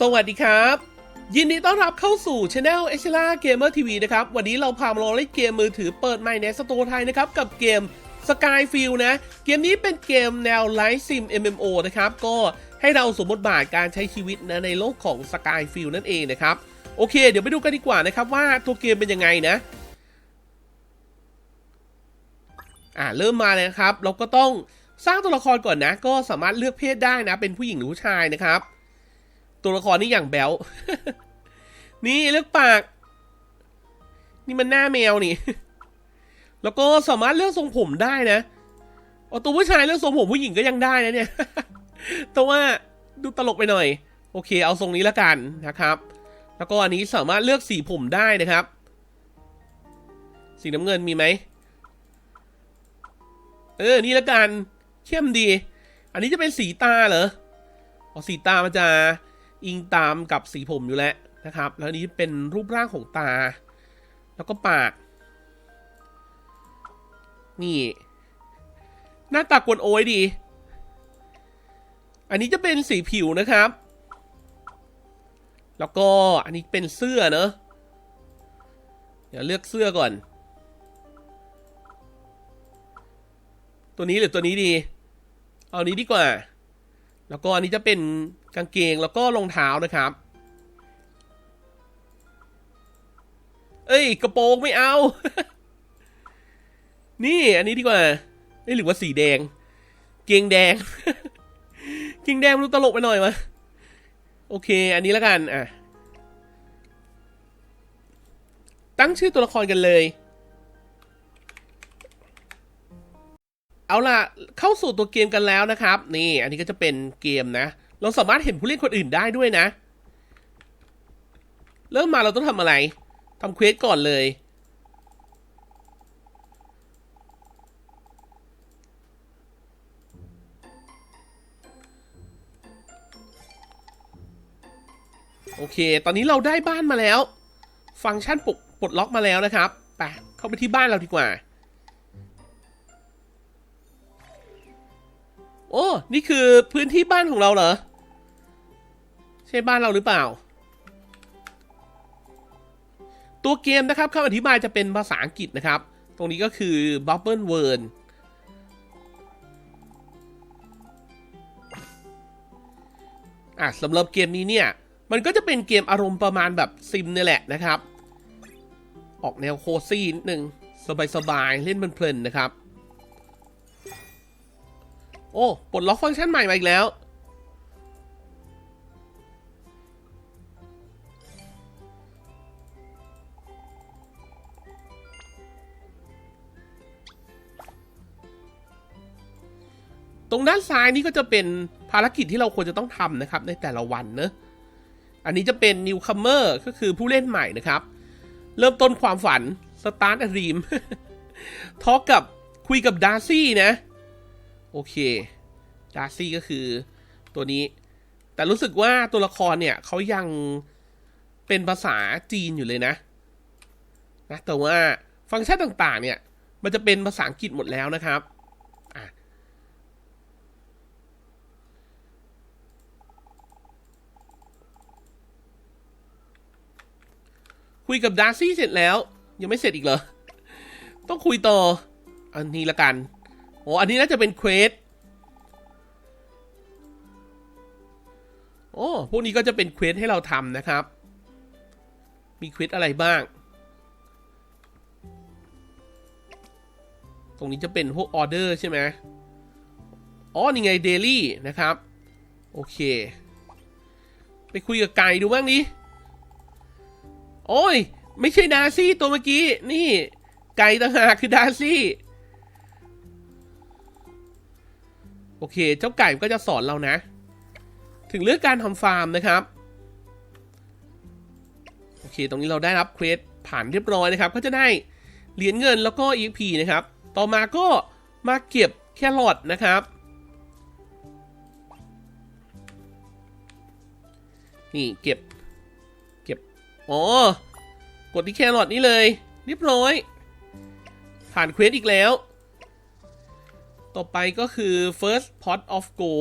สวัสดีครับ ยินดีต้อนรับเข้าสู่ช anel e x c e l a Gamer TV นะครับ วันนี้เราพามาลองเล่นเกมมือถือเปิดใหม่ในสตร์ไทยนะครับ กับเกม Skyfield นะ เกมนี้เป็นเกมแนว Live Sim MMO นะครับ ก็ให้เราสมบทบาทการใช้ชีวิตนะในโลกของ Skyfield นั่นเองนะครับ โอเค เดี๋ยวไปดูกันดีกว่านะครับว่าตัวเกมเป็นยังไงนะอ่าเริ่มมาเลยครับ เราก็ต้องสร้างตัวละครก่อนนะ ก็สามารถเลือกเพศได้นะ เป็นผู้หญิงหรือผู้ชายนะครับ ตัวละครนี่อย่างแบลนี่เลือกปาก นี่มันหน้าแมวนี่ แล้วก็สามารถเลือกทรงผมได้นะเอาตัวผู้ชายเลือกทรงผมผู้หญิงก็ยังได้นะเนี่ย แต่ว่าดูตลกไปหน่อย โอเค เอาทรงนี้แล้วกันนะครับ แล้วก็อันนี้สามารถเลือกสีผมได้นะครับ สีน้ำเงินมีไหม เออ นี่แล้วกัน เข้มดี อันนี้จะเป็นสีตาเหรอ อ๋อ สีตามันจะ อิงตามกับสีผมอยู่แล้วนะครับ แล้วนนี้เป็นรูปร่างของตา แล้วก็ปาก นี่ หน้าตากวนโอ้ยดี อันนี้จะเป็นสีผิวนะครับ แล้วก็อันนี้เป็นเสื้อเนอะเดี๋ยวเลือกเสื้อก่อน ตัวนี้หรือตัวนี้ดี เอานี้ดีกว่า แล้วก็อันนี้จะเป็น กางเกงแล้วก็รองเท้านะครับ เอ้ย กระโปรงไม่เอา นี่อันนี้ดีกว่าเอ้หรือว่าสีแดง เกงแดง เกงแดงมันตลกไปหน่อยวะโอเค อันนี้แล้วกันอะตั้งชื่อตัวละครกันเลย เอาล่ะ เข้าสู่ตัวเกมกันแล้วนะครับ นี่ อันนี้ก็จะเป็นเกมนะ เราสามารถเห็นผู้เล่นคนอื่นได้ด้วยนะ เริ่มมาเราต้องทำอะไรทำเควสก่อนเลย โอเค ตอนนี้เราได้บ้านมาแล้ว ฟังก์ชันปลดปลดล็อกมาแล้วนะครับไปเข้าไปที่บ้านเราดีกว่า โอ้ นี่คือพื้นที่บ้านของเราเหรอ ใช่บ้านเราหรือเปล่า ตัวเกมนะครับคำอธิบายจะเป็นภาษาอังกฤษนะครับ ตรงนี้ก็คือ Bubble World อะสำหรับเกมนี้เนี่ย มันก็จะเป็นเกมอารมณ์ประมาณแบบซิมเนี่ยแหละนะครับ ออกแนวโคซี่นิดนึงสบายๆ เล่นเพลินๆนะครับ โอ้ ปลดล็อกฟังก์ชันใหม่มาอีกแล้ว รงด้านซ้ายนี่ก็จะเป็นภารกิจที่เราควรจะต้องทำนะครับในแต่ละวันเนอะอันนี้จะเป็น newcomer ก็คือผู้เล่นใหม่นะครับ เริ่มต้นความฝัน start a dream ทอกับคุยกับดาร์ซี่นะ โอเคดาร์ซี่ก็คือตัวนี้ แต่รู้สึกว่าตัวละครเนี่ยเขายังเป็นภาษาจีนอยู่เลยนะนะแต่ว่าฟังก์ชันต่างๆเนี่ย มันจะเป็นภาษาอังกฤษหมดแล้วนะครับ คุยกับดาร์ซี่เสร็จแล้ว ยังไม่เสร็จอีกเหรอ ต้องคุยต่อ อันนี้ละกันโอ้อันนี้น่าจะเป็นเควสโอ้พวกนี้ก็จะเป็นเควสให้เราทำนะครับ มีเควสอะไรบ้าง ตรงนี้จะเป็นพวกออเดอร์ใช่ไหมอ๋อ นี่ไงเดลี่นะครับ โอเค ไปคุยกับไก่ดูบ้างดิ โอ้ย ไม่ใช่ดาร์ซี่ตัวเมื่อกี้ นี่ ไก่ต่างหากคือดาร์ซี่ โอเค เจ้าไก่ก็จะสอนเรานะ ถึงเรื่องการทำฟาร์มนะครับ โอเค ตรงนี้เราได้รับเควสผ่านเรียบร้อยนะครับ ก็จะได้เหรียญเงินแล้วก็ EXP นะครับ ต่อมาก็มาเก็บแครอทนะครับ นี่เก็บ อ๋อ กดที่แครอทนี้เลยเรียบร้อย ผ่านเควสอีกแล้ว ต่อไปก็คือ first pot of go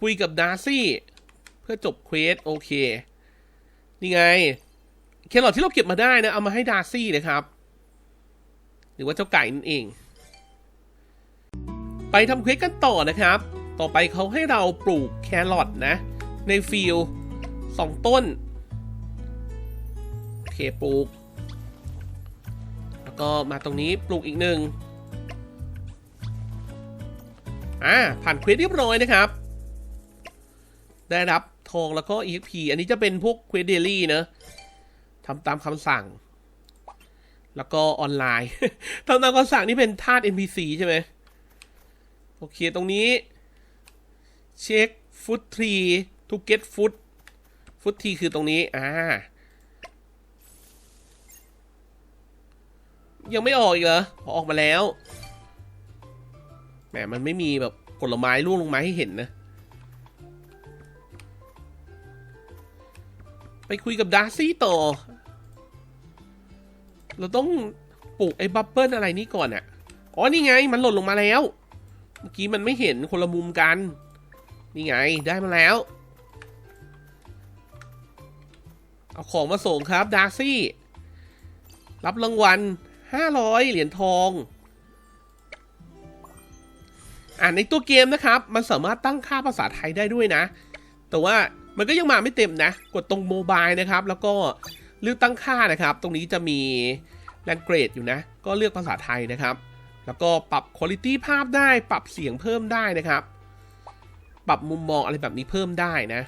คุยกับดาร์ซี่ เพื่อจบเควสโอเค นี่ไง แครอทที่เราเก็บมาได้นะ เอามาให้ดาร์ซี่นะครับ หรือว่าเจ้าไก่นั่นเอง ไปทำเควสกันต่อนะครับ ต่อไปเขาให้เราปลูกแครอทนะ ในฟิลสองต้น เคปลูก แล้วก็มาตรงนี้ปลูกอีกหนึ่งอ่าผ่านเควสเรียบร้อยนะครับ ได้รับทองแล้วก็ EXP อันนี้จะเป็นพวกเควสเดลี่เนอะทำตามคำสั่ง แล้วก็ออนไลน์ทำตามคำสั่งนี่เป็นธาตุ NPC ใช่ไหมโอเค ตรงนี้ เช็คฟุตทรีทูเก็ตฟุตฟุตทีคือตรงนี้ อ่า ยังไม่ออกอีกเหรอพอออกมาแล้วแหมมันไม่มีแบบผลไม้ร่วงลงมาให้เห็นนะ ไปคุยกับดาร์ซี่ต่อ เราต้องปลูกไอ้บับเบิ้ลอะไรนี่ก่อนอะอ๋อ นี่ไง มันหล่นลงมาแล้ว เมื่อกี้มันไม่เห็นคนละมุมกัน นี่ไง ได้มาแล้ว เอาของมาส่งครับดาร์ซี่ รับรางวัล 500 เหรียญทอง อ่าในตัวเกมนะครับ มันสามารถตั้งค่าภาษาไทยได้ด้วยนะ แต่ว่ามันก็ยังมาไม่เต็มนะ กดตรงโมบายนะครับ แล้วก็เลือกตั้งค่านะครับ ตรงนี้จะมี language อยู่นะ ก็เลือกภาษาไทยนะครับ แล้วก็ปรับ quality ภาพได้ ปรับเสียงเพิ่มได้นะครับ ปรับมุมมองอะไรแบบนี้เพิ่มได้นะ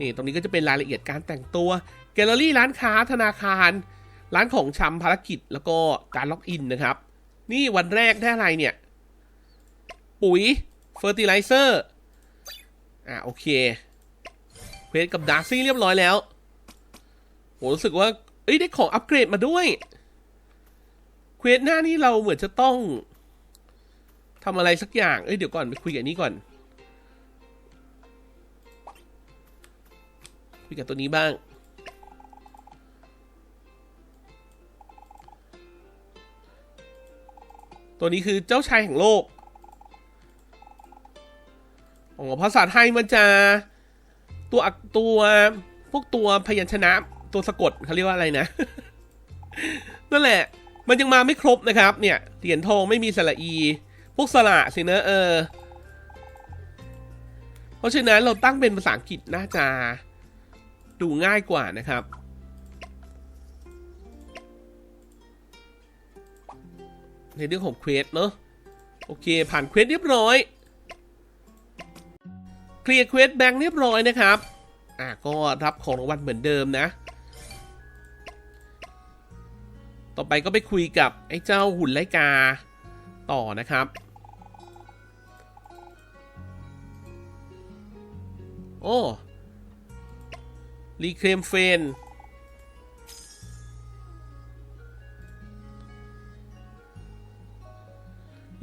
นี่ตรงนี้ก็จะเป็นรายละเอียดการแต่งตัว แกลเลอรี่ร้านค้าธนาคาร ร้านของชำภารกิจแล้วก็การล็อกอินนะครับ นี่วันแรกได้อะไรเนี่ย ปุ๋ยเฟอร์ติไลเซอร์อ่าโอเคเควสกับดาร์ซี่เรียบร้อยแล้วโหรู้สึกว่า เอ้ยได้ของอัปเกรดมาด้วยเควสหน้านี้เราเหมือนจะต้องทำอะไรสักอย่าง เอ้ยเดี๋ยวก่อนไปคุยกับนี้ก่อน คุยกับตัวนี้บ้าง ตัวนี้คือเจ้าชายแห่งโลกอ๋อภาษาไทยมันจะตัวอักตัวพวกตัวพยัญชนะตัวสะกดเขาเรียกว่าอะไรนะ นั่นแหละ มันยังมาไม่ครบนะครับ เนี่ยเหรียญทองไม่มีสระอี พวกสระสินะเออ เพราะฉะนั้นเราตั้งเป็นภาษาอังกฤษน่าจะดูง่ายกว่านะครับ ในเรื่องของเควสเนอะโอเค ผ่านเควสเรียบร้อยเคลียร์เควสแบงค์เรียบร้อยนะครับ อะก็รับของรางวัลเหมือนเดิมนะ ต่อไปก็ไปคุยกับไอ้เจ้าหุ่นไลกาต่อนะครับ โอ้รีเคลมเฟน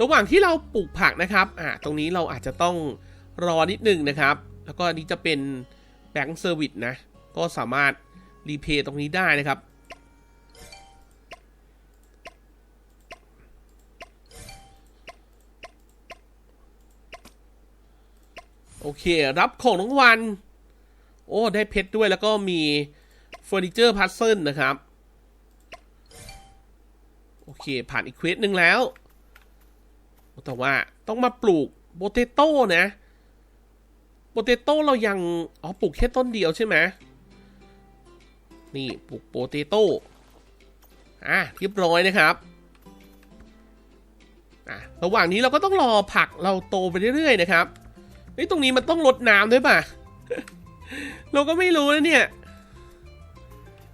ระหว่างที่เราปลูกผักนะครับอ่าตรงนี้เราอาจจะต้องรอนิดนึงนะครับ แล้วก็อันนี้จะเป็นแบงค์เซอร์วิสนะ ก็สามารถรีเพย์ตรงนี้ได้นะครับ โอเค รับของรางวัล โอ้ ได้เพชรด้วยแล้วก็มีเฟอร์นิเจอร์พัซเซิลนะครับ โอเค ผ่านอีกเควสหนึ่งแล้ว แต่ว่าต้องมาปลูกโปเตโต้นะโปเตโต้เรายัง อ๋อ ปลูกแค่ต้นเดียวใช่ไหมนี่ ปลูกโปเตโต้ อะเรียบร้อยนะครับอะระหว่างนี้เราก็ต้องรอผักเราโตไปเรื่อยๆนะครับเฮ้ตรงนี้มันต้องลดน้ำด้วยป่ะ เราก็ไม่รู้นะเนี่ย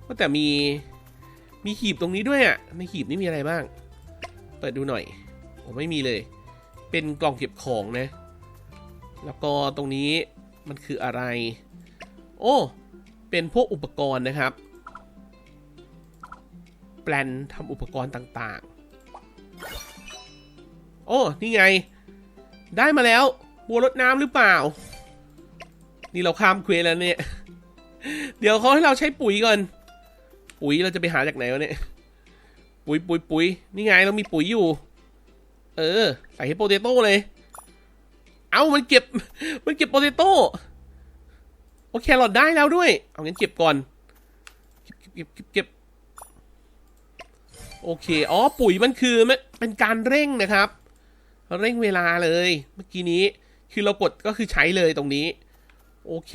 ว่าแต่มีมีหีบตรงนี้ด้วยอะในหีบนี้มีอะไรบ้าง เปิดดูหน่อย โอไม่มีเลย เป็นกล่องเก็บของนะ แล้วก็ตรงนี้มันคืออะไร โอ้ เป็นพวกอุปกรณ์นะครับ แปลนทำอุปกรณ์ต่างๆ โอ้ นี่ไง ได้มาแล้ว บัวรดน้ำหรือเปล่า นี่เราข้ามเควสแล้วเนี่ย เดี๋ยวเขาให้เราใช้ปุ๋ยก่อน ปุ๋ยเราจะไปหาจากไหนวะเนี่ย ปุ๋ยปุ๋ยปุ๋ยนี่ไงเรามีปุ๋ยอยู่ เออ ใส่โปเตโต้เลย เอามันเก็บ มันเก็บโปเตโต้โอเคหลอดได้แล้วด้วย เอางั้นเก็บก่อน เก็บเก็บเก็บโอเค อ๋อ ปุ๋ยมันคือมันเป็นการเร่งนะครับ เร่งเวลาเลย เมื่อกี้นี้ คือเรากดก็คือใช้เลยตรงนี้ โอเค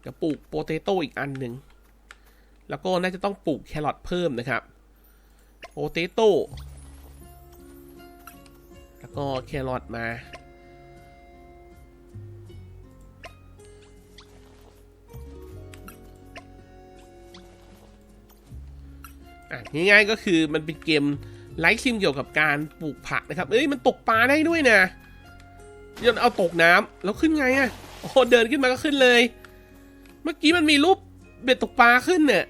เดี๋ยวปลูกโปเตโต้อีกอันหนึ่ง แล้วก็น่าจะต้องปลูกแครอทเพิ่มนะครับ โปเตโต้ ก็แครอทมา อะง่ายๆก็คือมันเป็นเกมไลฟ์ซิมเกี่ยวกับการปลูกผักนะครับ เอ้ยมันตกปลาได้ด้วยนะยันเอาตกน้ำแล้วขึ้นไงอะ่ะโอ้เดินขึ้นมาก็ขึ้นเลย เมื่อกี้มันมีรูปเบ็ดตกปลาขึ้นเนี่ย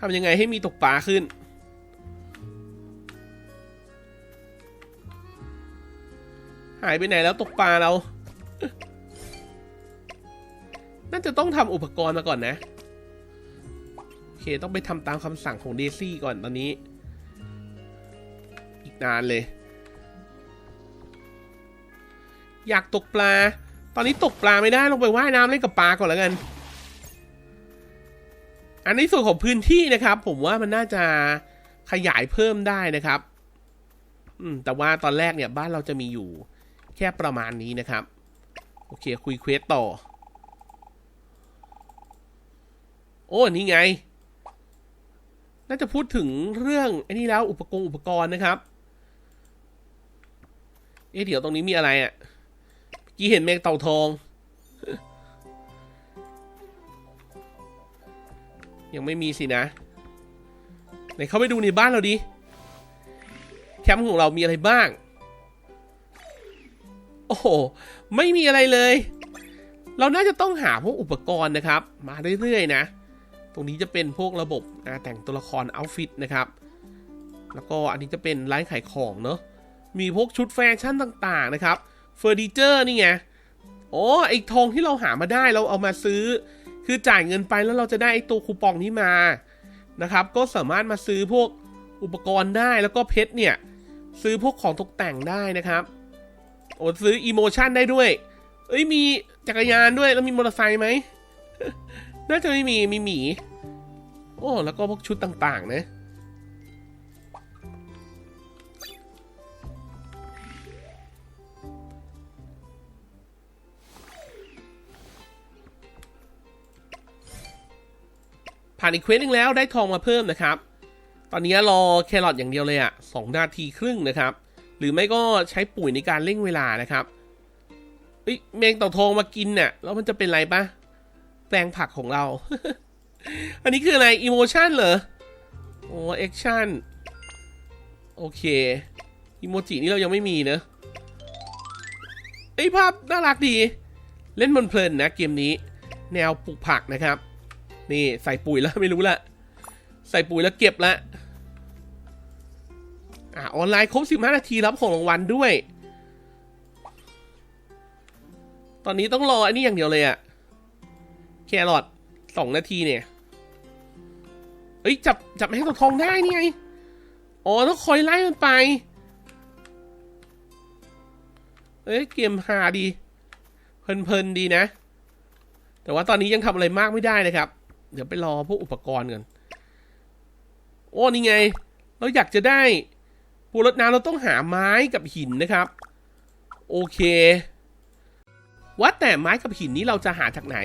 ทำยังไงให้มีตกปลาขึ้น หายไปไหนแล้วตกปลาเรา น่าจะต้องทำอุปกรณ์มาก่อนนะ โอเคต้องไปทำตามคำสั่งของเดซี่ก่อนตอนนี้ อีกนานเลย อยากตกปลา ตอนนี้ตกปลาไม่ได้ลงไปว่ายน้ำเล่นกับปลาก่อนแล้วกัน อันนี้ส่วนของพื้นที่นะครับ ผมว่ามันน่าจะขยายเพิ่มได้นะครับ อืมแต่ว่าตอนแรกเนี่ยบ้านเราจะมีอยู่ แค่ประมาณนี้นะครับ โอเค คุยเควสต่อ โอ้ นี่ไง น่าจะพูดถึงเรื่องไอ้นี่แล้วอุปกรณ์อุปกรณ์นะครับ เอ๊ะเดี๋ยวตรงนี้มีอะไรอะ่ะกี้เห็นแมงเต่าทอง ยังไม่มีสินะไหนเข้าไปดูในบ้านเราดิแคมป์ของเรามีอะไรบ้าง อ้โห ไม่มีอะไรเลย เราน่าจะต้องหาพวกอุปกรณ์นะครับ มาเรื่อยๆนะ ตรงนี้จะเป็นพวกระบบแต่งตัวละครเอาฟิตนะครับ แล้วก็อันนี้จะเป็นร้านขายของเนาะ มีพวกชุดแฟชั่นต่างๆนะครับ เฟอร์นิเจอร์นี่ไง โอ้ไอทองที่เราหามาได้เราเอามาซื้อ คือจ่ายเงินไปแล้วเราจะได้ไอตัวคูปองนี้มา นะครับ ก็สามารถมาซื้อพวกอุปกรณ์ได้แล้วก็เพชรเนี่ย ซื้อพวกของตกแต่งได้นะครับ โอ้ซื้ออีโมชันได้ด้วย เอ้ยมีจักรยานด้วยแล้วมีมอเตอร์ไซค์ไหมน่าจะไม่มีมีหมี โอ้แล้วก็พวกชุดต่างๆนะผ่านอีกเควสหนึ่งแล้วได้ทองมาเพิ่มนะครับ ตอนนี้รอแครอทอย่างเดียวเลยอะสองนาทีครึ่งนะครับ รือไม่ก็ใช้ปุ๋ยในการเร่งเวลานะครับเอ้ยแมงเต่าทองมากินเนี่ยแล้วมันจะเป็นไรปะแปลงผักของเรา อันนี้คืออะไรอิโมชันเหรอโอ้แอคชั่นโอเคอิโมจินี่เรายังไม่มีเนอะไอภาพน่ารักดี เล่นมันเพลินนะเกมนี้ แนวปลูกผักนะครับ นี่ใส่ปุ๋ยแล้วไม่รู้ละ ใส่ปุ๋ยแล้วเก็บละ อ่าออนไลน์ครบ 15 นาทีรับของรางวัลด้วย ตอนนี้ต้องรออันนี้อย่างเดียวเลยอะแครอทสองนาทีเนี่ย เอ้ยจับจับให้ตัวทองได้นี่ไง อ๋อต้องคอยไล่มันไป เอ้ยเกมฮาดี เพลินๆดีนะ แต่ว่าตอนนี้ยังทำอะไรมากไม่ได้นะครับ เดี๋ยวไปรอพวกอุปกรณ์ก่อน โอ้นี่ไง เราอยากจะได้ ปูรถน้ำเราต้องหาไม้กับหินนะครับ โอเคว่าแต่ไม้กับหินนี้เราจะหาจากไหน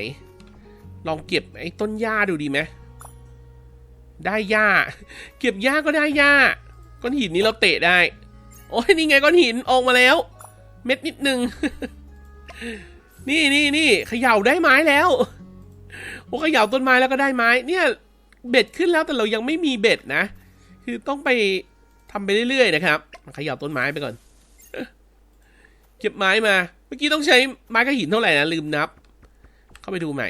ลองเก็บไอ้ต้นหญ้าดูดีไหมได้หญ้า เก็บหญ้าก็ได้หญ้าก้อนหินนี้เราเตะได้ โอ้ยนี่ไงก้อนหินออกมาแล้ว เม็ดนิดนึง นี่นี่นี่เขย่าได้ไม้แล้วโอ้เขย่าต้นไม้แล้วก็ได้ไม้ เนี่ยเบ็ดขึ้นแล้วแต่เรายังไม่มีเบ็ดนะ คือต้องไป ทำไปเรื่อยๆนะครับขย่าต้นไม้ไปก่อน เก็บไม้มา เมื่อกี้ต้องใช้ไม้กับหินเท่าไหร่นะลืมนับ เข้าไปดูใหม่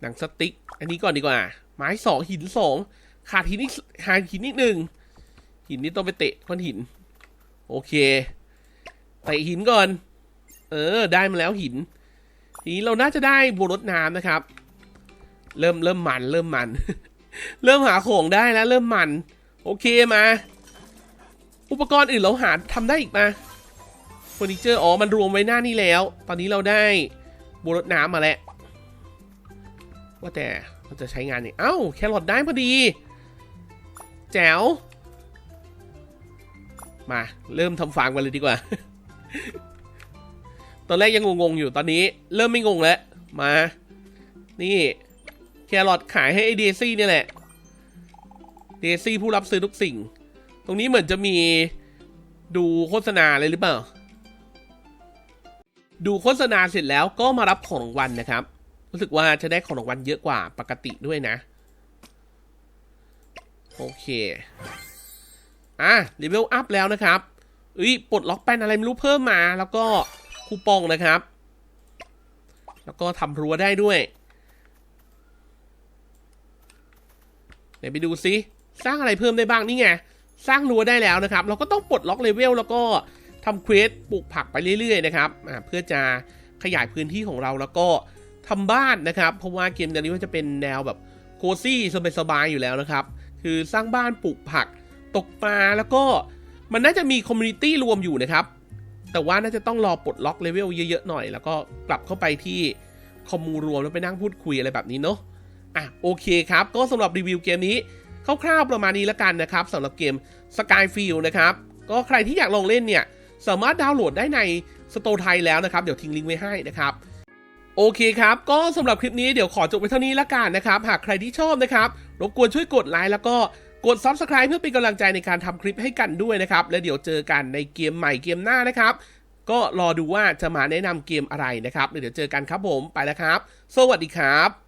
หนังสติ๊ก อันนี้ก่อนดีกว่า ไม้สองหินสองขาดหินอีกขาดหินนิดหนึ่งหินนี้ต้องไปเตะก้อนหิน โอเคเตะหินก่อน เออ ได้มาแล้วหิน ทีนี้เราน่าจะได้บัวรดน้ำนะครับ เริ่มเริ่มมัน เริ่มมัน เริ่มหาของได้แล้วเริ่มมัน โอเคมา อุปกรณ์อื่นเราหาทำได้อีกมาเฟอร์นิเจอร์อ๋อมันรวมไว้หน้านี้แล้ว ตอนนี้เราได้บูรดน้ำมาแล้ว ว่าแต่เราจะใช้งานเนี่ยเอ้า แครอทได้พอดี แจ๋ว มา เริ่มทำฟาร์มกันเลยดีกว่า ตอนแรกยังงงๆอยู่ตอนนี้ เริ่มไม่งงแล้ว มา นี่ แครอทขายให้ไอเดซี่เนี่ยแหละ เดซี่ผู้รับซื้อทุกสิ่ง ตรงนี้เหมือนจะมีดูโฆษณาเลยหรือเปล่า ดูโฆษณาเสร็จแล้วก็มารับของรางวัลนะครับ รู้สึกว่าจะได้ของรางวัลเยอะกว่าปกติด้วยนะ โอเค อะเลเวลอัพแล้วนะครับเอ้ยปลดล็อกแป้นอะไรไม่รู้เพิ่มมา แล้วก็คูปองนะครับ แล้วก็ทำรั้วได้ด้วย เดี๋ยวไปดูซิสร้างอะไรเพิ่มได้บ้างนี่ไงสร้างรั้วได้แล้วนะครับ เราก็ต้องปลดล็อกเลเวลแล้วก็ทำเควสปลูกผักไปเรื่อยๆนะครับเพื่อจะขยายพื้นที่ของเราแล้วก็ทำบ้านนะครับ เพราะว่าเกมเดี๋ยวนี้มันจะเป็นแนวแบบโคซี่สบายๆอยู่แล้วนะครับ คือสร้างบ้านปลูกผักตกปลาแล้วก็มันน่าจะมีคอมมูนิตี้รวมอยู่นะครับ แต่ว่าน่าจะต้องรอปลดล็อกเลเวลเยอะๆหน่อย แล้วก็กลับเข้าไปที่คอมมูรวมแล้วไปนั่งพูดคุยอะไรแบบนี้เนาะ อะโอเคครับ ก็สำหรับรีวิวเกมนี้คร่าวๆประมาณนี้แล้วกันนะครับสำหรับเกม Skyfield นะครับ ก็ใครที่อยากลองเล่นเนี่ย สามารถดาวน์โหลดได้ในสโตร์ไทยแล้วนะครับ เดี๋ยวทิ้งลิงก์ไว้ให้นะครับ โอเคครับ ก็สำหรับคลิปนี้เดี๋ยวขอจบไว้เท่านี้ละกันนะครับ หากใครที่ชอบนะครับ รบกวนช่วยกดไลค์แล้วก็กด Subscribe เพื่อเป็นกำลังใจในการทำคลิปให้กันด้วยนะครับ และเดี๋ยวเจอกันในเกมใหม่เกมหน้านะครับ ก็รอดูว่าจะมาแนะนำเกมอะไรนะครับ เดี๋ยวเจอกันครับผม ไปแล้วครับ สวัสดีครับ